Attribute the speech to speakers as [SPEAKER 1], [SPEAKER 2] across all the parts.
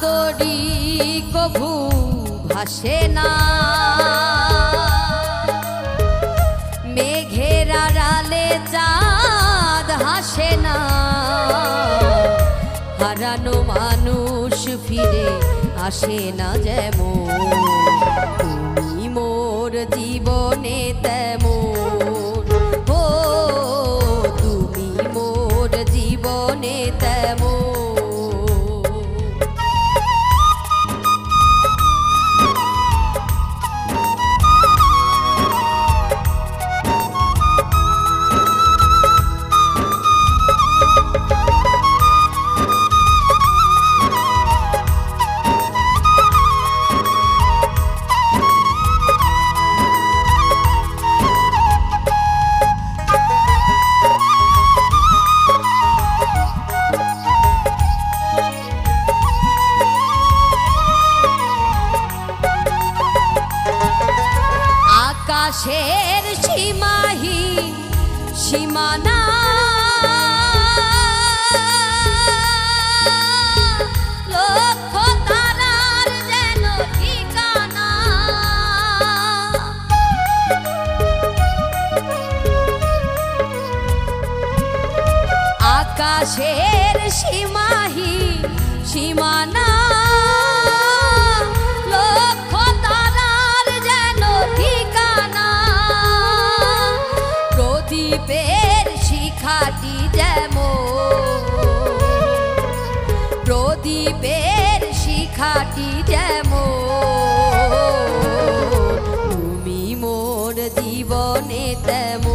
[SPEAKER 1] তরি কভু ভাসে না। মেঘের আড়ালে চাঁদ হাসে না। হারানো মানুষ ফিরে আসে না যেমন। তুমি মোর জীবনে তেমন আকাশের সীমাহি সীমানা। আকাশের সীমাহি সীমানা। প্রদীপের শিখাটি যেমন তুমি মোর জীবনে তেমন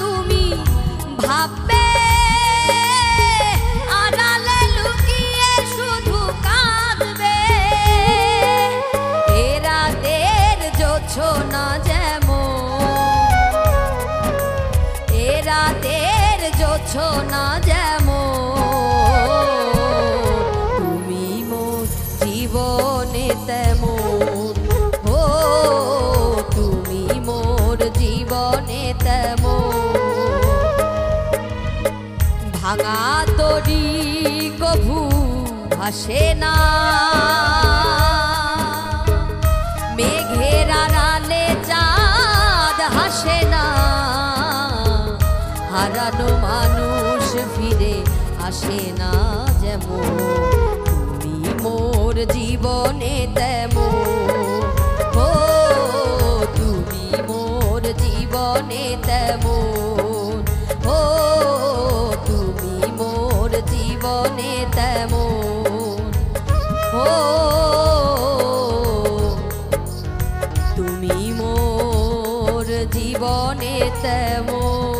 [SPEAKER 1] তুমি ভাববে শুধু কাঁদবে। এ রাতের জোছনা যেমন এ রাতের জোছনা যেমন, তুমি মোর জীবনে তেমন। ভাঙা তরি কভু ভাসে না। মেঘের আড়ালে চাঁদ হাসে না। হারানো মানুষ ফিরে আসে না যেমন। তুমি মোর জীবনে তেমন জীবনে তেমন। ও তুমি মোর জীবনে তেমন।